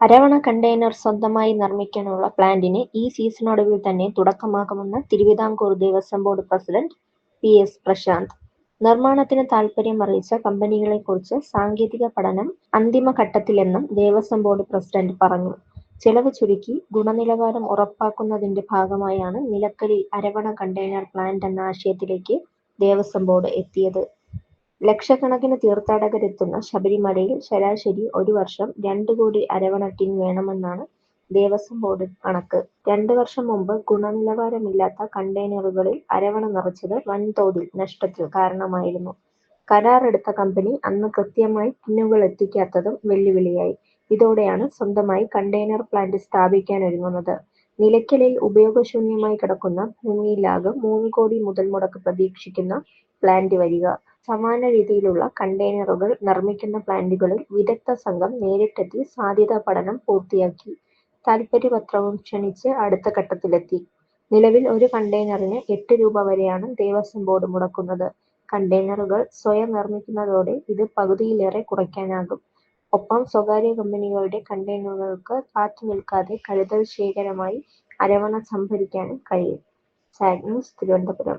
അരവണ container സ്വന്തമായി നിർമ്മിക്കാനുള്ള പ്ലാന്റിന് ഈ സീസണൊടുവിൽ തന്നെ തുടക്കമാകുമെന്ന് Thiruvithamkoor Devaswom board president P S Prasanth. നിർമ്മാണത്തിന് താൽപര്യം അറിയിച്ച കമ്പനികളെക്കുറിച്ച് സാങ്കേതിക പഠനം അന്തിമഘട്ടത്തിലെന്നും ദേവസ്വം ബോർഡ് പ്രസിഡന്റ് പറഞ്ഞു. ചെലവ് ചുരുക്കി ഗുണനിലവാരം ഉറപ്പാക്കുന്നതിന്റെ ഭാഗമായാണ് നിലക്കലിൽ അരവണ കണ്ടെയ്നർ പ്ലാന്റ് എന്ന ആശയത്തിലേക്ക് ദേവസ്വം ബോർഡ് എത്തിയത്. ലക്ഷക്കണക്കിന് തീർത്ഥാടകരെത്തുന്ന ശബരിമലയിൽ ശരാശരി ഒരു വർഷം രണ്ട് കോടി അരവണ ടിൻ വേണമെന്നാണ് ദേവസ്വം ബോർഡ് കണക്ക്. രണ്ട് വർഷം മുമ്പ് ഗുണനിലവാരമില്ലാത്ത കണ്ടെയ്നറുകളിൽ അരവണ നിറച്ചത് വൻതോതിൽ നഷ്ടത്തിന് കാരണമായിരുന്നു. കരാറെടുത്ത കമ്പനി അന്ന് കൃത്യമായി ടിന്നുകളെത്തിക്കാത്തതും വെല്ലുവിളിയായി. ഇതോടെയാണ് സ്വന്തമായി കണ്ടെയ്നർ പ്ലാന്റ് സ്ഥാപിക്കാനൊരുങ്ങുന്നത്. നിലയ്ക്കലിൽ ഉപയോഗശൂന്യമായി കിടക്കുന്ന ഭൂമിയിലാകും മൂന്ന് കോടി മുതൽ മുടക്ക് പ്രതീക്ഷിക്കുന്ന പ്ലാന്റ് വരിക. സമാന രീതിയിലുള്ള കണ്ടെയ്നറുകൾ നിർമ്മിക്കുന്ന പ്ലാന്റുകളിൽ വിദഗ്ധ സംഘം നേരിട്ടെത്തി സാധ്യതാ പഠനം പൂർത്തിയാക്കി. താൽപര്യപത്രവും ക്ഷണിച്ച് അടുത്ത ഘട്ടത്തിലെത്തി. നിലവിൽ ഒരു കണ്ടെയ്നറിന് എട്ട് രൂപ വരെയാണ് ദേവസ്വം ബോർഡ് മുടക്കുന്നത്. കണ്ടെയ്നറുകൾ സ്വയം നിർമ്മിക്കുന്നതോടെ ഇത് പകുതിയിലേറെ കുറയ്ക്കാനാകും. ഒപ്പം സ്വകാര്യ കമ്പനികളുടെ കണ്ടെയ്നറുകൾക്ക് കാത്തുനിൽക്കാതെ കരുതൽ ശേഖരമായി അരവണ സംഭരിക്കാനും കഴിയും. സാഗ്നസ് തിരുവനന്തപുരം